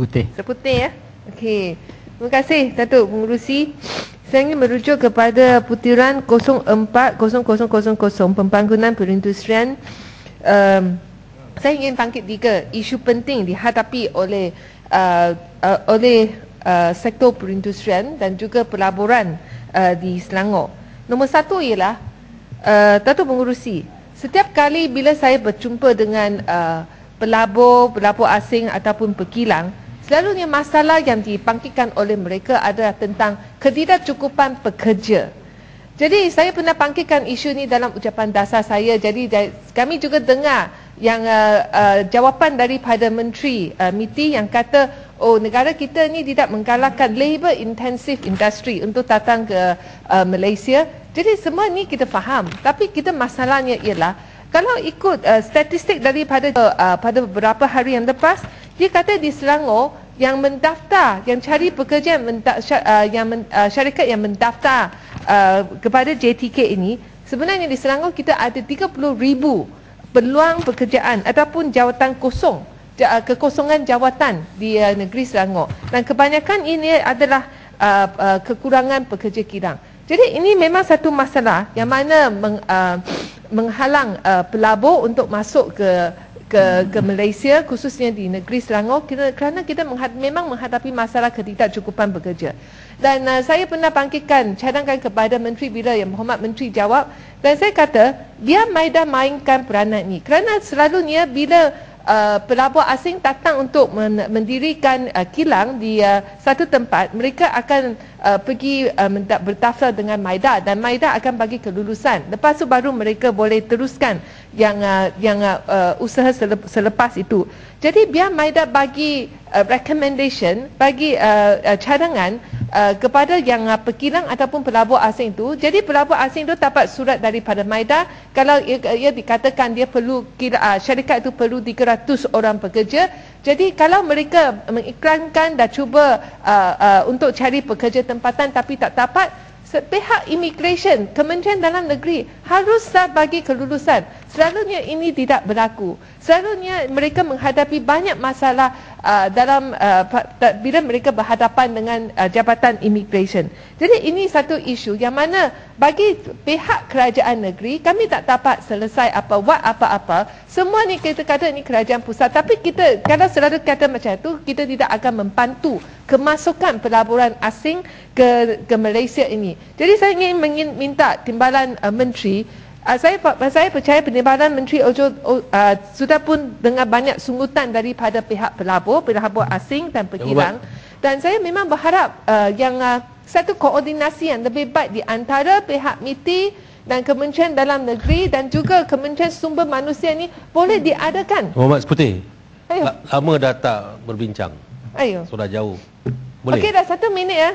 Seputih. Seputih ya. Okey. Terima kasih Datuk Pengurusi. Saya ingin merujuk kepada putiran 040000 pembangunan perindustrian. Um, saya ingin bangkit tiga isu penting dihadapi oleh uh, uh, oleh uh, sektor perindustrian dan juga pelaburan uh, di Selangor. Nombor satu ialah uh, Datuk Pengurusi. Setiap kali bila saya berjumpa dengan uh, pelabur, pelabur asing ataupun pekilang, selalunya masalah yang dibangkitkan oleh mereka adalah tentang ketidakcukupan pekerja. Jadi saya pernah bangkitkan isu ini dalam ucapan dasar saya. Jadi kami juga dengar yang uh, uh, jawapan daripada Menteri uh, MITI yang kata oh negara kita ni tidak menggalakkan labor intensive industry untuk datang ke uh, Malaysia jadi semua ni kita faham. Tapi kita masalahnya ialah kalau ikut uh, statistik daripada uh, pada beberapa hari yang lepas, dia kata di Selangor yang mendaftar, yang cari pekerja yang, uh, uh, syarikat yang mendaftar uh, kepada JTK ini, sebenarnya di Selangor kita ada 30 ribu peluang pekerjaan ataupun jawatan kosong, kekosongan jawatan di negeri Selangor. Dan kebanyakan ini adalah kekurangan pekerja kilang. Jadi ini memang satu masalah yang mana meng, uh, menghalang uh, pelabur untuk masuk ke ke ke Malaysia khususnya di negeri Selangor kita, kerana kita menghad, memang menghadapi masalah ketidakcukupan bekerja. Dan uh, saya pernah bangkitkan cadangkan kepada menteri bila yang Muhammad menteri jawab dan saya kata dia Maida mainkan peranan ini kerana selalunya bila uh, pelabur asing datang untuk men- mendirikan uh, kilang di uh, satu tempat, mereka akan uh, pergi uh, berdaftar dengan MAIDA dan MAIDA akan bagi kelulusan. Lepas tu baru mereka boleh teruskan yang uh, yang uh, usaha selepas itu. Jadi biar MAIDA bagi uh, recommendation, bagi uh, uh, cadangan uh, kepada yang uh, pekilang ataupun pelabur asing itu. Jadi pelabur asing itu dapat surat daripada MAIDA kalau ia, ia dikatakan dia perlu kira, uh, syarikat itu perlu 300 orang pekerja. Jadi kalau mereka mengiklankan dan cuba uh, uh, untuk cari pekerja tempatan tapi tak dapat pihak immigration, Kementerian Dalam Negeri haruslah bagi kelulusan. Selalunya ini tidak berlaku. Selalunya mereka menghadapi banyak masalah uh, dalam uh, bila mereka berhadapan dengan uh, Jabatan Immigration. Jadi ini satu isu yang mana bagi pihak kerajaan negeri kami tak dapat selesai apa buat apa-apa. Semua ni kita kata ini kerajaan pusat tapi kita kalau selalu kata macam itu kita tidak akan membantu kemasukan pelaburan asing ke ke Malaysia ini. Jadi saya ingin minta timbalan uh, menteri uh, saya saya percaya penimbalan menteri Ojo uh, sudah pun dengar banyak sunggutan daripada pihak pelabur, pelabur asing dan pekilang dan saya memang berharap uh, yang uh, satu koordinasi yang lebih baik di antara pihak MITI dan Kementerian Dalam Negeri dan juga Kementerian Sumber Manusia ini boleh diadakan. Muhammad Seputi. Lama dah tak berbincang. Ayo. Sudah jauh. Boleh. Okey dah satu minit ya.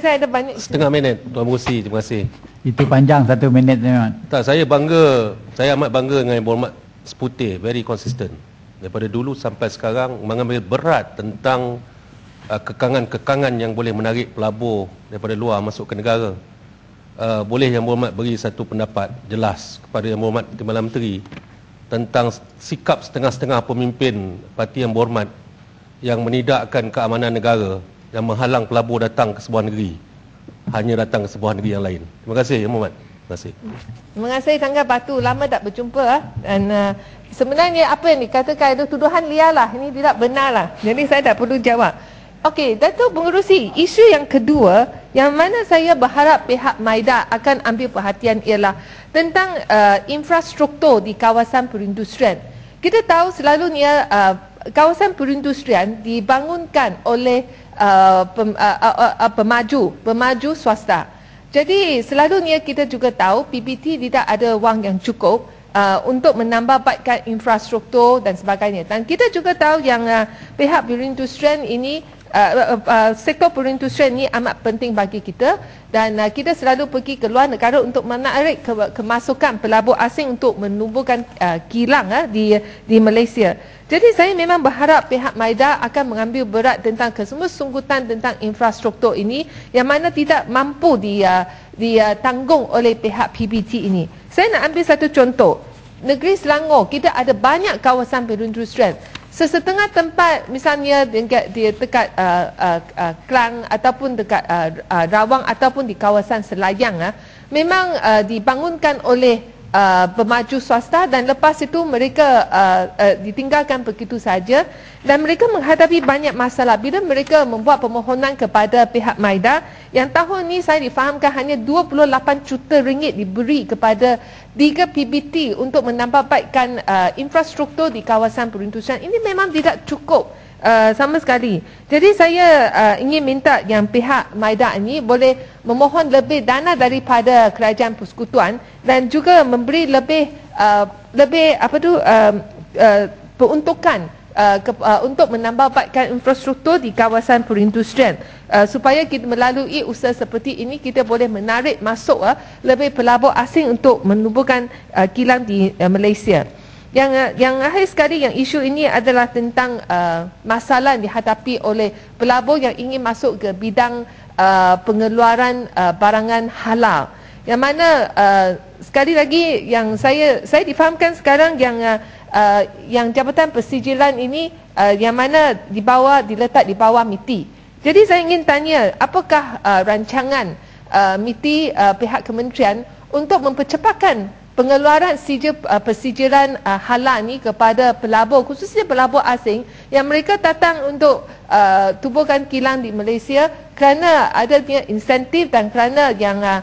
Saya ada banyak. Setengah minit. Tuan Musi, terima kasih. Itu panjang satu minit memang. Tak, saya bangga. Saya amat bangga dengan Ibu Muhammad Seputih. Very consistent. Daripada dulu sampai sekarang mengambil berat tentang uh, kekangan-kekangan yang boleh menarik pelabur daripada luar masuk ke negara. Uh, boleh Yang Muhammad beri satu pendapat jelas kepada Yang Muhammad Timbalan Menteri tentang sikap setengah-setengah pemimpin Parti Yang Berhormat yang menidakkan keamanan negara yang menghalang pelabur datang ke sebuah negeri hanya datang ke sebuah negeri yang lain. Terima kasih Ya Muhammad. Terima kasih. Terima kasih Tangga Batu. Lama tak berjumpa ah. dan uh, sebenarnya apa yang dikatakan itu tuduhan liar lah. Ini tidak benar lah. Jadi saya tak perlu jawab. Okey, Datuk Pengerusi, isu yang kedua yang mana saya berharap pihak MAIDA akan ambil perhatian ialah tentang uh, infrastruktur di kawasan perindustrian. Kita tahu selalunya uh, kawasan perindustrian dibangunkan oleh uh, pem, uh, uh, uh, uh, pemaju, pemaju swasta. Jadi selalunya kita juga tahu PPT tidak ada wang yang cukup uh, untuk menambah baikkan infrastruktur dan sebagainya. Dan kita juga tahu yang uh, pihak perindustrian ini Uh, uh, uh, sektor perindustrian ini amat penting bagi kita dan uh, kita selalu pergi ke luar negara untuk menarik ke, kemasukan pelabur asing untuk menumbuhkan uh, kilang uh, di di Malaysia. Jadi saya memang berharap pihak MAIDA akan mengambil berat tentang kesemua sunggutan tentang infrastruktur ini yang mana tidak mampu di uh, ditanggung oleh pihak PBT ini. Saya nak ambil satu contoh. Negeri Selangor kita ada banyak kawasan perindustrian sesetengah tempat misalnya dekat dia dekat uh, uh, uh, Klang ataupun dekat uh, uh, Rawang ataupun di kawasan Selayang uh, memang uh, dibangunkan oleh uh, pemaju swasta dan lepas itu mereka uh, uh, ditinggalkan begitu saja. Dan mereka menghadapi banyak masalah. Bila mereka membuat permohonan kepada pihak Maida yang tahun ini saya difahamkan hanya 28 juta ringgit diberi kepada tiga PBT untuk menambahbaikkan uh, infrastruktur di kawasan perindustrian ini memang tidak cukup Uh, sama sekali. Jadi saya uh, ingin minta yang pihak Maida ini boleh memohon lebih dana daripada kerajaan persekutuan dan juga memberi lebih uh, lebih apa tu uh, uh, peruntukan uh, ke, uh, untuk menambahbaikkan infrastruktur di kawasan perindustrian uh, supaya kita melalui usaha seperti ini kita boleh menarik masuk uh, lebih pelabur asing untuk menubuhkan uh, kilang di uh, Malaysia. Yang yang akhir sekali yang isu ini adalah tentang uh, masalah yang dihadapi oleh pelabur yang ingin masuk ke bidang uh, pengeluaran uh, barangan halal. Yang mana uh, sekali lagi yang saya saya difahamkan sekarang yang uh, uh, yang Jabatan Persijilan ini uh, yang mana di bawah diletak di bawah MITI. Jadi saya ingin tanya apakah uh, rancangan uh, MITI uh, pihak kementerian untuk mempercepatkan pengeluaran sijil uh, persijilan uh, halal ni kepada pelabur khususnya pelabur asing yang mereka datang untuk uh, tubuhkan kilang di Malaysia kerana adanya insentif dan kerana yang uh,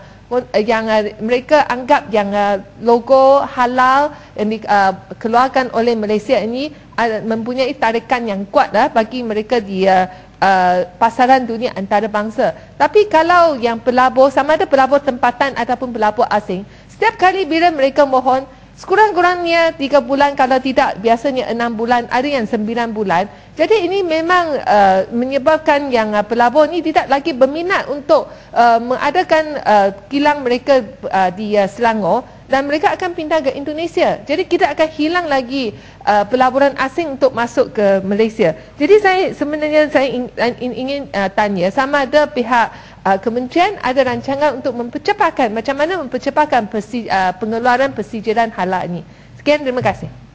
yang uh, mereka anggap yang uh, logo halal yang dikeluarkan uh, oleh Malaysia ini uh, mempunyai tarikan yang kuat uh, bagi mereka di uh, uh, pasaran dunia antarabangsa. Tapi kalau yang pelabur sama ada pelabur tempatan ataupun pelabur asing Setiap kali bila mereka mohon, sekurang-kurangnya tiga bulan kalau tidak biasanya enam bulan, ada yang sembilan bulan. Jadi ini memang uh, menyebabkan yang uh, pelabur ini tidak lagi berminat untuk uh, mengadakan uh, kilang mereka uh, di uh, Selangor dan mereka akan pindah ke Indonesia. Jadi kita akan hilang lagi uh, pelaburan asing untuk masuk ke Malaysia. Jadi saya sebenarnya saya ingin, ingin uh, tanya sama ada pihak uh, kementerian ada rancangan untuk mempercepatkan macam mana mempercepatkan persi, uh, pengeluaran persijiran halal ini. Sekian terima kasih.